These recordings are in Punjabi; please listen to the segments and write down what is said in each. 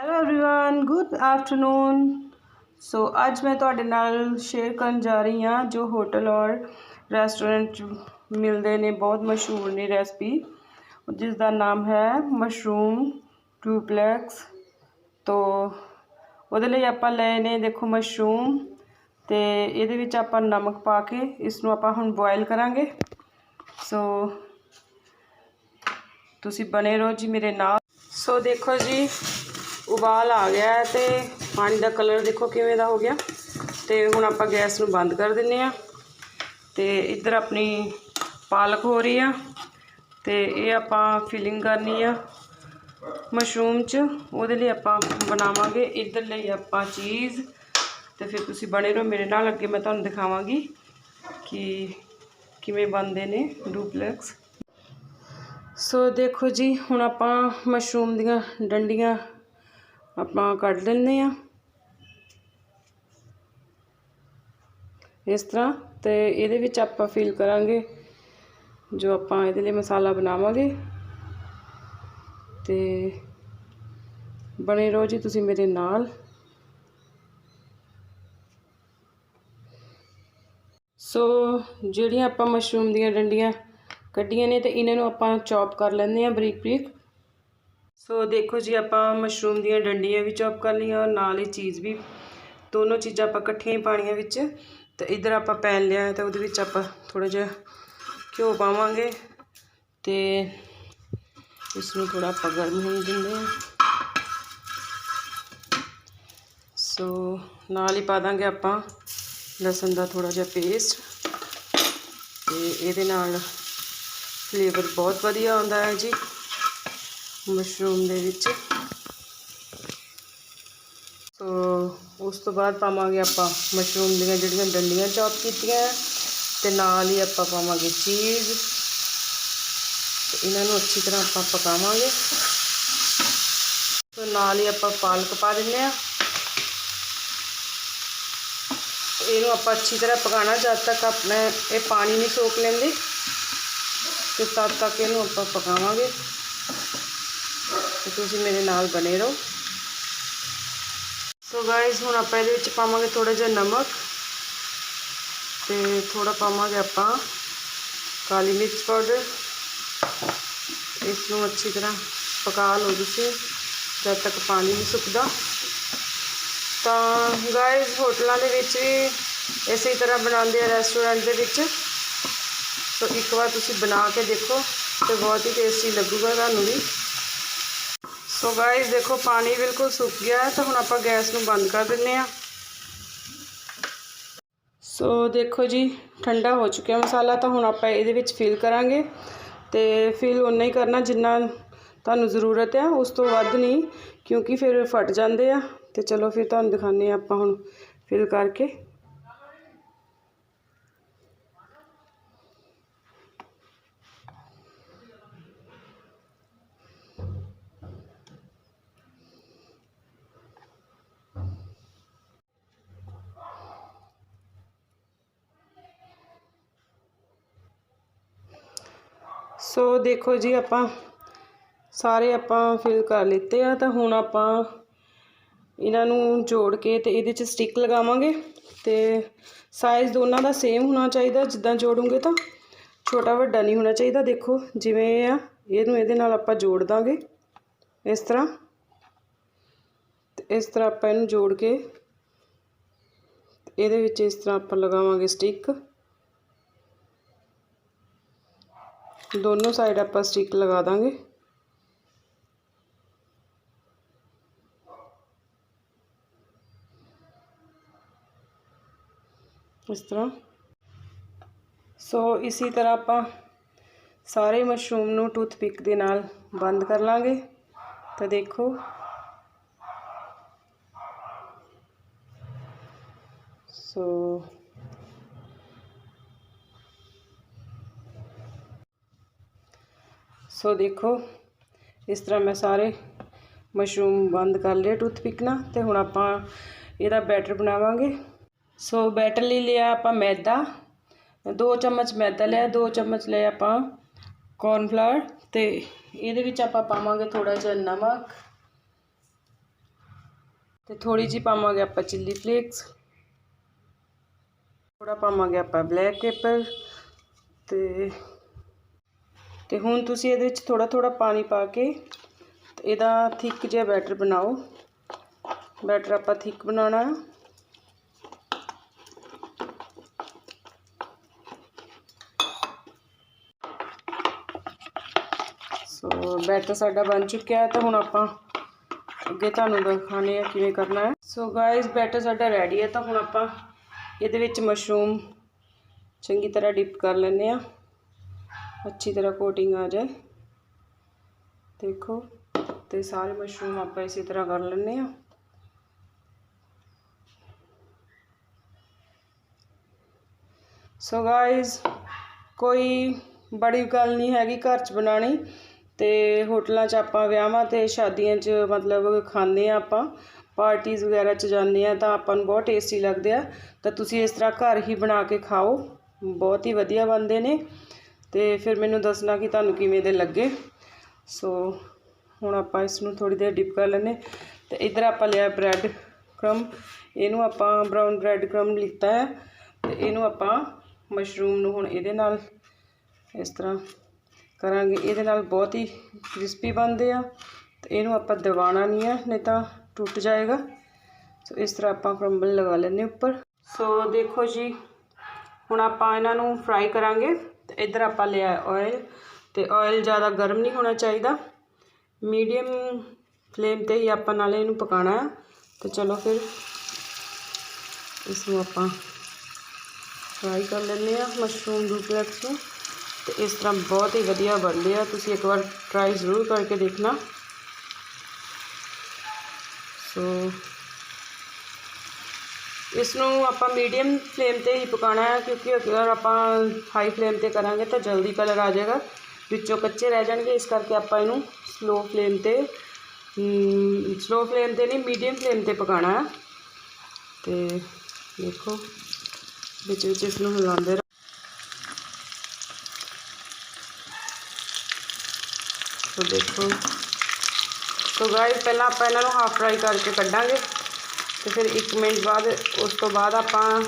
hello everyone good afternoon so ਅੱਜ ਮੈਂ ਤੁਹਾਡੇ ਨਾਲ ਸ਼ੇਅਰ ਕਰਨ ਜਾ ਰਹੀ ਹਾਂ ਜੋ ਹੋਟਲ ਔਰ ਰੈਸਟੋਰੈਂਟ 'ਚ ਮਿਲਦੇ ਨੇ ਬਹੁਤ ਮਸ਼ਹੂਰ ਨੇ ਰੈਸਪੀ ਜਿਸ ਦਾ ਨਾਮ ਹੈ ਮਸ਼ਰੂਮ ਡੂਪਲੈਕਸ ਤੋ ਉਹਦੇ ਲਈ ਆਪਾਂ ਲਏ ਨੇ ਦੇਖੋ ਮਸ਼ਰੂਮ ਤੇ ਇਹਦੇ ਵਿੱਚ ਆਪਾਂ ਨਮਕ ਪਾ ਕੇ ਇਸ ਨੂੰ ਆਪਾਂ ਹੁਣ ਬੋਇਲ ਕਰਾਂਗੇ ਸੋ ਤੁਸੀਂ ਬਨੇ ਰਹੋ ਜੀ ਮੇਰੇ ਨਾਲ ਸੋ ਦੇਖੋ ਜੀ ਉਬਾਲ ਆ ਗਿਆ ਹੈ ਤੇ ਪਾਣੀ ਦਾ ਕਲਰ ਦੇਖੋ ਕਿਵੇਂ ਦਾ ਹੋ ਗਿਆ। ਤੇ ਹੁਣ ਆਪਾਂ ਗੈਸ ਨੂੰ ਬੰਦ ਕਰ ਦਿੰਨੇ ਆ ਤੇ ਇੱਧਰ ਆਪਣੀ ਪਾਲਕ ਹੋ ਰਹੀ ਆ। ਤੇ ਇਹ ਆਪਾਂ ਫਿਲਿੰਗ ਕਰਨੀ ਆ ਮਸ਼ਰੂਮ 'ਚ। ਉਹਦੇ ਲਈ ਆਪਾਂ ਬਣਾਵਾਂਗੇ ਇੱਧਰ ਲਈ ਆਪਾਂ ਚੀਜ਼। ਤੇ ਫਿਰ ਤੁਸੀਂ ਬਣੇ ਰਹੋ ਮੇਰੇ ਨਾਲ, ਅੱਗੇ ਮੈਂ ਤੁਹਾਨੂੰ ਦਿਖਾਵਾਂਗੀ ਕਿ ਕਿਵੇਂ ਬਣਦੇ ਨੇ ਡੂਪਲੈਕਸ ਸੋ ਦੇਖੋ ਜੀ, ਹੁਣ ਆਪਾਂ ਮਸ਼ਰੂਮ ਦੀਆਂ ਡੰਡੀਆਂ ਆਪਾਂ ਕੱਢ ਲੈਂਦੇ ਆ ਇਸ ਤਰ੍ਹਾਂ ਤੇ ਇਹਦੇ ਵਿੱਚ ਆਪਾਂ ਫਿਲ ਕਰਾਂਗੇ, ਜੋ ਆਪਾਂ ਇਹਦੇ ਲਈ ਮਸਾਲਾ ਬਣਾਵਾਂਗੇ। ਤੇ ਬਣੇ ਰਹੋ ਜੀ ਤੁਸੀਂ ਮੇਰੇ ਨਾਲ। ਸੋ ਜਿਹੜੀਆਂ ਆਪਾਂ ਮਸ਼ਰੂਮ ਦੀਆਂ ਡੰਡੀਆਂ ਕੱਢੀਆਂ ਨੇ ਤੇ ਇਹਨਾਂ ਨੂੰ ਆਪਾਂ ਚੌਪ ਕਰ ਲੈਂਦੇ ਆ ਬਰੀਕ ਬਰੀਕ ਸੋ ਦੇਖੋ ਜੀ, ਆਪਾਂ ਮਸ਼ਰੂਮ ਦੀਆਂ ਡੰਡੀਆਂ ਵੀ ਚੌਪ ਕਰ ਲਈਆਂ ਔਰ ਨਾਲ ਹੀ ਚੀਜ਼ ਵੀ, ਦੋਨੋਂ ਚੀਜ਼ਾਂ ਆਪਾਂ ਇਕੱਠੀਆਂ ਹੀ ਪਾਣੀਆਂ ਵਿੱਚ। ਤੇ ਇਧਰ ਆਪਾਂ ਪੈਨ ਲਿਆ ਹੈ ਤੇ ਉਹਦੇ ਵਿੱਚ ਆਪਾਂ ਥੋੜਾ ਜਿਹਾ ਘਿਓ ਪਾਵਾਂਗੇ ਤੇ ਇਸ ਨੂੰ ਥੋੜਾ ਆਪਾਂ ਗਰਮ ਹੋਣ ਦਿੰਦੇ ਹਾਂ। ਸੋ ਨਾਲ ਹੀ ਪਾ ਦਾਂਗੇ ਆਪਾਂ ਲਸਣ ਦਾ ਥੋੜਾ ਜਿਹਾ ਪੇਸਟ ਤੇ ਇਹਦੇ ਨਾਲ ਫਲੇਵਰ ਬਹੁਤ ਵਧੀਆ ਆਉਂਦਾ ਹੈ ਜੀ। ਮਸ਼ਰੂਮ ਦੇ ਵਿੱਚ। ਸੋ, ਉਸ ਤੋਂ ਬਾਅਦ ਪਾਵਾਂਗੇ ਆਪਾਂ ਮਸ਼ਰੂਮ ਦੀਆਂ ਜਿਹੜੀਆਂ ਡੰਡੀਆਂ ਚੌਪ ਕੀਤੀਆਂ। ਤੇ ਨਾਲ ਹੀ ਆਪਾਂ ਪਾਵਾਂਗੇ ਚੀਜ਼। ਤੇ ਇਹਨਾਂ ਨੂੰ ਅੱਛੀ ਤਰ੍ਹਾਂ ਆਪਾਂ ਪਕਾਵਾਂਗੇ। ਸੋ, ਨਾਲ ਹੀ ਆਪਾਂ ਪਾਲਕ ਪਾ ਦਿੰਦੇ ਆ ਇਹਨੂੰ ਆਪਾਂ ਅੱਛੀ ਤਰ੍ਹਾਂ ਪਕਾਣਾ ਜਦ ਤੱਕ ਆਪਣੇ ਇਹ ਪਾਣੀ ਨਹੀਂ ਸੋਖ ਲੈਂਦੇ। ਤੇ ਤਦ ਤੱਕ ਇਹਨੂੰ ਆਪਾਂ ਪਕਾਵਾਂਗੇ। ਤੇ ਤੁਸੀਂ ਮੇਰੇ ਨਾਲ ਬਣੇ ਰਹੋ। ਸੋ ਗਾਇਸ ਹੁਣ ਆਪਾਂ ਇਹਦੇ ਵਿੱਚ ਪਾਵਾਂਗੇ ਥੋੜਾ ਜਿਹਾ ਨਮਕ ਤੇ ਥੋੜਾ ਪਾਵਾਂਗੇ ਆਪਾਂ ਕਾਲੀ ਮਿਰਚ ਪਾਊਡਰ ਇਸ ਨੂੰ ਅੱਛੀ ਤਰ੍ਹਾਂ ਪਕਾ ਲਓ ਤੁਸੀਂ, ਜਦ ਤੱਕ ਪਾਣੀ ਨਹੀਂ ਸੁੱਕਦਾ। ਤਾਂ ਗਾਇਸ ਹੋਟਲਾਂ ਦੇ ਵਿੱਚ ਵੀ ਇਸੇ ਤਰ੍ਹਾਂ ਬਣਾਉਂਦੇ ਆ ਰੈਸਟੋਰੈਂਟ ਦੇ ਵਿੱਚ। ਸੋ ਇੱਕ ਵਾਰ ਤੁਸੀਂ ਬਣਾ ਕੇ ਦੇਖੋ ਤੇ ਬਹੁਤ ਹੀ ਟੇਸਟੀ ਲੱਗੂਗਾ ਤੁਹਾਨੂੰ ਵੀ। ਸੋ ਗਾਇਸ ਦੇਖੋ, ਪਾਣੀ ਬਿਲਕੁਲ ਸੁੱਕ ਗਿਆ ਹੈ, ਤਾਂ ਹੁਣ ਆਪਾਂ ਗੈਸ ਨੂੰ ਬੰਦ ਕਰ ਦਿੰਨੇ ਆ ਸੋ ਦੇਖੋ ਜੀ, ਠੰਡਾ ਹੋ ਚੁੱਕਿਆ ਮਸਾਲਾ, ਤਾਂ ਹੁਣ ਆਪਾਂ ਇਹਦੇ ਵਿੱਚ ਫਿਲ ਕਰਾਂਗੇ। ਤੇ ਫਿਲ ਉਨਾ ਹੀ ਕਰਨਾ ਜਿੰਨਾ ਤੁਹਾਨੂੰ ਜ਼ਰੂਰਤ ਹੈ ਉਸ ਤੋਂ ਵੱਧ ਨਹੀਂ, ਕਿਉਂਕਿ ਫਿਰ ਫਟ ਜਾਂਦੇ ਆ। ਤੇ ਚਲੋ, ਫਿਰ ਤੁਹਾਨੂੰ ਦਿਖਾਉਂਦੇ ਆ ਆਪਾਂ ਹੁਣ ਫਿਲ ਕਰਕੇ। ਸੋ ਦੇਖੋ ਜੀ, ਆਪਾਂ ਸਾਰੇ ਆਪਾਂ ਫਿਲ ਕਰ ਲਿੱਤੇ ਆ, ਤਾਂ ਹੁਣ ਆਪਾਂ ਇਹਨਾਂ ਨੂੰ ਜੋੜ ਕੇ ਤੇ ਇਹਦੇ 'ਚ ਸਟਿਕ ਲਗਾਵਾਂਗੇ ਤੇ ਸਾਈਜ਼ ਦੋਨਾਂ ਦਾ ਸੇਮ ਹੋਣਾ ਚਾਹੀਦਾ, ਜਿੱਦਾਂ ਜੋੜੂਗੇ ਤਾਂ ਛੋਟਾ ਵੱਡਾ ਨਹੀਂ ਹੋਣਾ ਚਾਹੀਦਾ। ਦੇਖੋ ਜਿਵੇਂ ਇਹ ਆ, ਇਹਨੂੰ ਇਹਦੇ ਨਾਲ ਆਪਾਂ ਜੋੜ ਦਾਂਗੇ ਇਸ ਤਰ੍ਹਾਂ। ਤੇ ਇਸ ਤਰ੍ਹਾਂ ਆਪਾਂ ਇਹਨੂੰ ਜੋੜ ਕੇ ਇਹਦੇ ਵਿੱਚ ਇਸ ਤਰ੍ਹਾਂ ਆਪਾਂ ਲਗਾਵਾਂਗੇ ਸਟਿਕ ਦੋਨੋਂ ਸਾਈਡ ਆਪਾਂ ਸਟਿਕ ਲਗਾ ਦਾਂਗੇ ਇਸ ਤਰ੍ਹਾਂ ਸੋ ਇਸੇ ਤਰ੍ਹਾਂ ਆਪਾਂ ਸਾਰੇ ਮਸ਼ਰੂਮ ਨੂੰ ਟੂਥਪਿਕ ਦੇ ਨਾਲ ਬੰਦ ਕਰ ਲਾਂਗੇ ਤਾਂ ਦੇਖੋ ਸੋ ਸੋ ਦੇਖੋ ਇਸ ਤਰ੍ਹਾਂ ਮੈਂ ਸਾਰੇ ਮਸ਼ਰੂਮ ਬੰਦ ਕਰ ਲਿਆ ਟੂਥਪਿਕ ਨਾਲ ਤੇ ਹੁਣ ਆਪਾਂ ਇਹਦਾ ਬੈਟਰ ਬਣਾਵਾਂਗੇ ਸੋ ਬੈਟਰ ਲਈ ਲਿਆ ਆਪਾਂ ਮੈਦਾ ਦੋ ਚਮਚ ਮੈਦਾ ਲਿਆ ਦੋ ਚਮਚ ਲਿਆ ਆਪਾਂ ਕੌਰਨਫਲਾਵਰ ਤੇ ਇਹਦੇ ਵਿੱਚ ਆਪਾਂ ਪਾਵਾਂਗੇ ਥੋੜਾ ਜਿਹਾ ਨਮਕ ਤੇ ਥੋੜੀ ਜਿਹੀ ਪਾਵਾਂਗੇ ਆਪਾਂ ਚਿੱਲੀ ਫਲੇਕਸ ਥੋੜਾ ਪਾਵਾਂਗੇ ਆਪਾਂ ਬਲੈਕ ਪੇਪਰ ਤੇ ਤੇ ਹੁਣ ਤੁਸੀਂ ਇਹਦੇ ਵਿੱਚ ਥੋੜਾ ਥੋੜਾ ਪਾਣੀ ਪਾ ਕੇ ਤੇ ਇਹਦਾ ਥਿੱਕ ਜਿਹਾ ਬੈਟਰ ਬਣਾਓ। ਬੈਟਰ ਆਪਾਂ ਥਿੱਕ ਬਣਾਉਣਾ। ਹੈ ਸੋ ਬੈਟਰ ਸਾਡਾ ਬਣ ਚੁੱਕਿਆ ਹੈ, ਤਾਂ ਹੁਣ ਆਪਾਂ ਅੱਗੇ ਤੁਹਾਨੂੰ ਦਿਖਾਣੇ ਆ ਕਿਵੇਂ ਕਰਨਾ ਹੈ। ਸੋ ਗਾਇਸ ਬੈਟਰ ਸਾਡਾ ਰੈਡੀ ਹੈ, ਤਾਂ ਹੁਣ ਆਪਾਂ ਇਹਦੇ ਵਿੱਚ ਮਸ਼ਰੂਮ ਚੰਗੀ ਤਰ੍ਹਾਂ ਡਿਪ ਕਰ ਲੈਂਦੇ ਆ ਅੱਛੀ ਤਰ੍ਹਾਂ ਕੋਟਿੰਗ ਆ ਜਾਏ। ਦੇਖੋ, ਤੇ ਸਾਰੇ ਮਸ਼ਰੂਮ ਆਪਾਂ ਇਸੇ ਤਰ੍ਹਾਂ ਕਰ ਲੈਂਦੇ ਆ ਸੋ ਗਾਇਸ ਕੋਈ ਬੜੀ ਗੱਲ ਨਹੀਂ ਹੈਗੀ ਘਰ 'ਚ ਬਣਾਣੀ ਤੇ ਹੋਟਲਾਂ 'ਚ ਆਪਾਂ ਵਿਆਹਾਂ ਤੇ ਸ਼ਾਦੀਆਂ 'ਚ ਮਤਲਬ ਖਾਂਦੇ ਆ ਆਪਾਂ ਪਾਰਟੀਆਂ ਵਗੈਰਾ 'ਚ ਜਾਂਦੇ ਆ ਤਾਂ ਆਪਾਂ ਨੂੰ ਬਹੁਤ ਟੇਸਟੀ ਲੱਗਦੇ ਆ। ਤਾਂ ਤੁਸੀਂ ਇਸ ਤਰ੍ਹਾਂ ਘਰ ਹੀ ਬਣਾ ਕੇ ਖਾਓ, ਬਹੁਤ ਹੀ ਵਧੀਆ ਬਣਦੇ ਨੇ। ਤੇ ਫਿਰ ਮੈਨੂੰ ਦੱਸਣਾ ਕਿ ਤੁਹਾਨੂੰ ਕਿਵੇਂ ਦੇ ਲੱਗੇ। ਸੋ ਹੁਣ ਆਪਾਂ ਇਸ ਨੂੰ ਥੋੜੀ ਦੇਰ ਡਿਪ ਕਰ ਲੈਨੇ ਤੇ ਇਧਰ ਆਪਾਂ ਲਿਆ ਬ੍ਰੈਡ ਕ੍ਰਮ। ਇਹਨੂੰ ਆਪਾਂ ਬ੍ਰਾਊਨ ਬ੍ਰੈਡ ਕ੍ਰਮ ਲਿੱਤਾ ਹੈ। ਤੇ ਇਹਨੂੰ ਆਪਾਂ ਮਸ਼ਰੂਮ ਨੂੰ ਹੁਣ ਇਹਦੇ ਨਾਲ ਇਸ ਤਰ੍ਹਾਂ ਕਰਾਂਗੇ। ਇਹਦੇ ਨਾਲ ਬਹੁਤ ਹੀ ਕ੍ਰਿਸਪੀ ਬਣਦੇ ਆ। ਤੇ ਇਹਨੂੰ ਆਪਾਂ ਦਬਾਉਣਾ ਨਹੀਂ ਹੈ, ਨਹੀਂ ਤਾਂ ਟੁੱਟ ਜਾਏਗਾ। ਸੋ ਇਸ ਤਰ੍ਹਾਂ ਆਪਾਂ ਕ੍ਰੰਬਲ ਲਗਾ ਲੈਂਦੇ ਉੱਪਰ। ਸੋ ਦੇਖੋ ਜੀ, ਹੁਣ ਆਪਾਂ ਇਹਨਾਂ ਨੂੰ ਫਰਾਈ ਕਰਾਂਗੇ। ਤੇ ਇੱਧਰ ਆਪਾਂ ਲਿਆ ਆਇਲ ਤੇ ਆਇਲ ਜ਼ਿਆਦਾ ਗਰਮ ਨਹੀਂ ਹੋਣਾ ਚਾਹੀਦਾ। ਮੀਡੀਅਮ ਫਲੇਮ ਤੇ ਹੀ ਆਪਾਂ ਨਾਲੇ ਇਹਨੂੰ ਪਕਾਣਾ ਹੈ। ਤੇ ਚਲੋ ਫਿਰ ਇਸ ਨੂੰ ਆਪਾਂ ਫਰਾਈ ਕਰ ਲੈਂਦੇ ਆ ਮਸ਼ਰੂਮ ਡੂਪਲੈਕਸ ਨੂੰ। ਤੇ ਇਸ ਤਰ੍ਹਾਂ ਬਹੁਤ ਹੀ ਵਧੀਆ ਬਣਦੇ ਆ। ਤੁਸੀਂ ਇੱਕ ਵਾਰ ਟਰਾਈ ਜ਼ਰੂਰ ਕਰਕੇ ਦੇਖਣਾ। ਸੋ ਇਸ ਨੂੰ ਆਪਾਂ ਮੀਡੀਅਮ ਫਲੇਮ ਤੇ ਹੀ ਪਕਾਉਣਾ ਹੈ, ਕਿਉਂਕਿ ਅਗਰ ਆਪਾਂ ਹਾਈ ਫਲੇਮ ਤੇ ਕਰਾਂਗੇ ਤਾਂ ਜਲਦੀ ਕਲਰ ਆ ਜਾਏਗਾ। ਵਿੱਚੋਂ ਕੱਚੇ ਰਹਿ ਜਾਣਗੇ, ਇਸ ਕਰਕੇ ਆਪਾਂ ਇਹਨੂੰ ਸਲੋ ਫਲੇਮ ਤੇ ਸਲੋ ਫਲੇਮ ਤੇ ਨਹੀਂ ਮੀਡੀਅਮ ਫਲੇਮ ਤੇ ਪਕਾਉਣਾ ਹੈ। ਤੇ ਦੇਖੋ, ਵਿੱਚ ਵਿੱਚ ਇਸ ਨੂੰ ਹਿਲਾਉਂਦੇ ਰਹੋ। ਸੋ ਦੇਖੋ, ਸੋ ਗਾਇਸ ਪਹਿਲਾਂ ਆਪਾਂ ਇਹਨਾਂ ਨੂੰ ਹਾਫ ਫਰਾਈ ਕਰਕੇ ਕੱਢਾਂਗੇ। ਤੇ ਫਿਰ 1 ਮਿੰਟ ਬਾਅਦ ਉਸ ਤੋਂ ਬਾਅਦ ਆਪਾਂ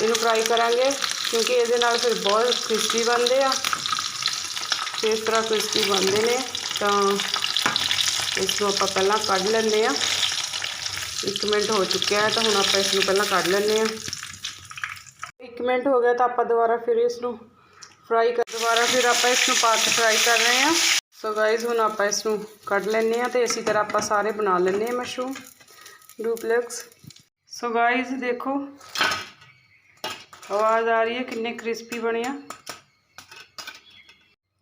ਇਹਨੂੰ ਫਰਾਈ ਕਰਾਂਗੇ, ਕਿਉਂਕਿ ਇਹਦੇ ਨਾਲ ਫਿਰ ਬਹੁਤ ਕ੍ਰਿਸਪੀ ਬਣਦੇ ਆ। ਤੇ ਇਸ ਤਰ੍ਹਾਂ ਕ੍ਰਿਸਪੀ ਬਣਦੇ ਨੇ, ਤਾਂ ਇਸ ਨੂੰ ਆਪਾਂ ਪਹਿਲਾਂ ਕੱਢ ਲੈਂਦੇ ਆ। 1 ਮਿੰਟ ਹੋ ਚੁੱਕਿਆ ਹੈ, ਤਾਂ ਹੁਣ ਆਪਾਂ ਇਸ ਨੂੰ ਪਹਿਲਾਂ ਕੱਢ ਲੈਂਦੇ ਆ। 1 ਮਿੰਟ ਹੋ ਗਿਆ ਤਾਂ ਆਪਾਂ ਦੁਬਾਰਾ ਫਿਰ ਇਸ ਨੂੰ ਫਰਾਈ ਕਰ, ਦੁਬਾਰਾ ਫਿਰ ਆਪਾਂ ਇਸ ਨੂੰ ਪਾ ਕੇ ਫਰਾਈ ਕਰ ਰਹੇ ਆ। ਸੋ ਗਾਇਜ਼ ਹੁਣ ਆਪਾਂ ਇਸ ਨੂੰ ਕੱਢ ਲੈਂਦੇ ਆ ਤੇ ਇਸੇ ਤਰ੍ਹਾਂ ਆਪਾਂ ਸਾਰੇ ਬਣਾ ਲੈਂਦੇ ਆ ਮਸ਼ਰੂਮ। ਡੂਪਲੈਕਸ ਸੋ ਗਾਇਜ਼ ਦੇਖੋ ਆਵਾਜ਼ ਆ ਰਹੀ ਹੈ ਕਿੰਨੇ ਕ੍ਰਿਸਪੀ ਬਣਿਆ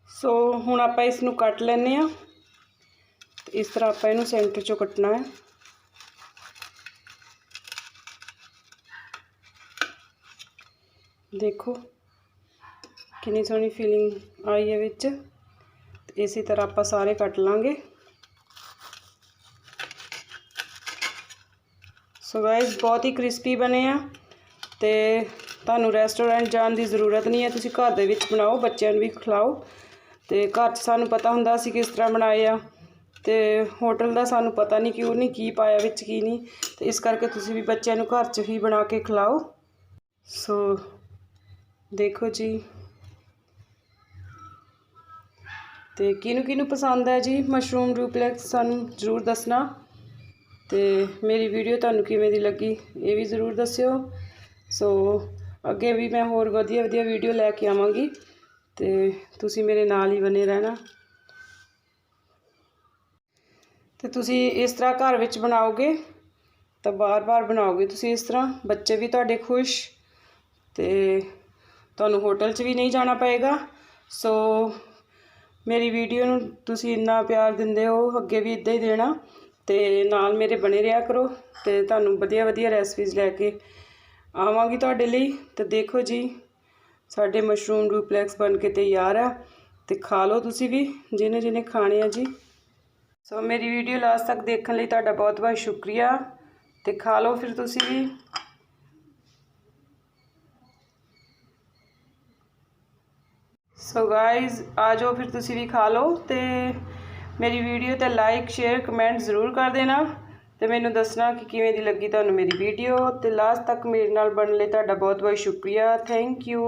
ਸੋ ਹੁਣ ਆਪਾਂ ਇਸ ਨੂੰ ਕੱਟ ਲੈਂਦੇ ਆ ਤੇ ਇਸ ਤਰ੍ਹਾਂ ਆਪਾਂ ਇਹਨੂੰ ਸੈਂਟਰ ਚੋਂ ਕੱਟਣਾ ਹੈ ਦੇਖੋ ਕਿੰਨੀ ਸੋਹਣੀ ਫੀਲਿੰਗ ਆਈ ਹੈ ਵਿੱਚ ਤੇ ਇਸੇ ਤਰ੍ਹਾਂ ਆਪਾਂ ਸਾਰੇ ਕੱਟ ਲਾਂਗੇ ਸੋ ਗਾਇਸ ਬਹੁਤ ਹੀ ਕ੍ਰਿਸਪੀ ਬਣੇ ਆ ਤੇ ਤੁਹਾਨੂੰ ਰੈਸਟੋਰੈਂਟ ਜਾਣ ਦੀ ਜ਼ਰੂਰਤ ਨਹੀਂ ਹੈ। ਤੁਸੀਂ ਘਰ ਦੇ ਵਿੱਚ ਬਣਾਓ, ਬੱਚਿਆਂ ਨੂੰ ਵੀ ਖਿਲਾਓ ਤੇ ਘਰ 'ਚ ਸਾਨੂੰ ਪਤਾ ਹੁੰਦਾ ਸੀ ਕਿਸ ਤਰ੍ਹਾਂ ਬਣਾਏ ਆ ਤੇ ਹੋਟਲ ਦਾ ਸਾਨੂੰ ਪਤਾ ਨਹੀਂ ਕਿਉਂ ਨਹੀਂ, ਕੀ ਪਾਇਆ ਵਿੱਚ, ਕੀ ਨਹੀਂ ਤੇ ਇਸ ਕਰਕੇ ਤੁਸੀਂ ਵੀ ਬੱਚਿਆਂ ਨੂੰ ਘਰ 'ਚ ਹੀ ਬਣਾ ਕੇ ਖਿਲਾਓ। ਸੋ ਦੇਖੋ ਜੀ। ਤੇ ਕਿਹਨੂੰ ਕਿਹਨੂੰ ਪਸੰਦ ਹੈ ਜੀ? ਮਸ਼ਰੂਮ ਡੂਪਲੈਕਸ ਸਾਨੂੰ ਜ਼ਰੂਰ ਦੱਸਣਾ। ਤੇ ਮੇਰੀ ਵੀਡੀਓ ਤੁਹਾਨੂੰ ਕਿਵੇਂ ਦੀ ਲੱਗੀ, ਇਹ ਵੀ ਜ਼ਰੂਰ ਦੱਸਿਓ। ਸੋ ਅੱਗੇ ਵੀ ਮੈਂ ਹੋਰ ਵਧੀਆ ਵਧੀਆ ਵੀਡੀਓ ਲੈ ਕੇ ਆਵਾਂਗੀ ਤੇ ਤੁਸੀਂ ਮੇਰੇ ਨਾਲ ਹੀ ਬਨੇ ਰਹਿਣਾ। ਤੇ ਤੁਸੀਂ ਇਸ ਤਰ੍ਹਾਂ ਘਰ ਵਿੱਚ ਬਣਾਓਗੇ, ਤਾਂ ਬਾਰ-ਬਾਰ ਬਣਾਓਗੇ ਤੁਸੀਂ ਇਸ ਤਰ੍ਹਾਂ, ਬੱਚੇ ਵੀ ਤੁਹਾਡੇ ਖੁਸ਼ ਤੇ ਤੁਹਾਨੂੰ ਹੋਟਲ 'ਚ ਵੀ ਨਹੀਂ ਜਾਣਾ ਪਏਗਾ। ਸੋ ਮੇਰੀ ਵੀਡੀਓ ਨੂੰ ਤੁਸੀਂ ਇੰਨਾ ਪਿਆਰ ਦਿੰਦੇ ਹੋ, ਅੱਗੇ ਵੀ ਇਦਾਂ ਹੀ ਦੇਣਾ। ਤੇ ਨਾਲ ਮੇਰੇ ਬਣੇ ਰਿਹਾ ਕਰੋ ਤੇ ਤੁਹਾਨੂੰ ਵਧੀਆ ਵਧੀਆ ਰੈਸਪੀਜ਼ ਲੈ ਕੇ ਆਵਾਂਗੀ ਤੁਹਾਡੇ ਲਈ। ਤੇ ਦੇਖੋ ਜੀ, ਸਾਡੇ ਮਸ਼ਰੂਮ ਡੂਪਲੈਕਸ ਬਣ ਕੇ ਤਿਆਰ ਆ ਤੇ ਖਾ ਲਓ ਤੁਸੀਂ ਵੀ, ਜਿਹਨੇ ਜਿਹਨੇ ਖਾਣੇ ਆ ਜੀ। ਸੋ ਮੇਰੀ ਵੀਡੀਓ ਲਾਸਟ ਤੱਕ ਦੇਖਣ ਲਈ ਤੁਹਾਡਾ ਬਹੁਤ ਬਹੁਤ ਸ਼ੁਕਰੀਆ ਤੇ ਖਾ ਲਓ ਫਿਰ ਤੁਸੀਂ ਵੀ। ਸੋ ਗਾਇਜ਼ ਆ ਜਾਓ ਫਿਰ ਤੁਸੀਂ ਵੀ ਖਾ ਲਓ ਤੇ ਮੇਰੀ ਵੀਡੀਓ ਤੇ ਲਾਈਕ ਸ਼ੇਅਰ ਕਮੈਂਟ ਜ਼ਰੂਰ ਕਰ ਦੇਣਾ ਤੇ ਮੈਨੂੰ ਦੱਸਣਾ ਕਿ ਕਿਵੇਂ ਦੀ ਲੱਗੀ ਤੁਹਾਨੂੰ ਮੇਰੀ ਵੀਡੀਓ ਤੇ ਲਾਸਟ ਤੱਕ ਮੇਰੇ ਨਾਲ ਬਣਨ ਲਈ ਤੁਹਾਡਾ ਬਹੁਤ ਬਹੁਤ ਸ਼ੁਕਰੀਆ। Thank you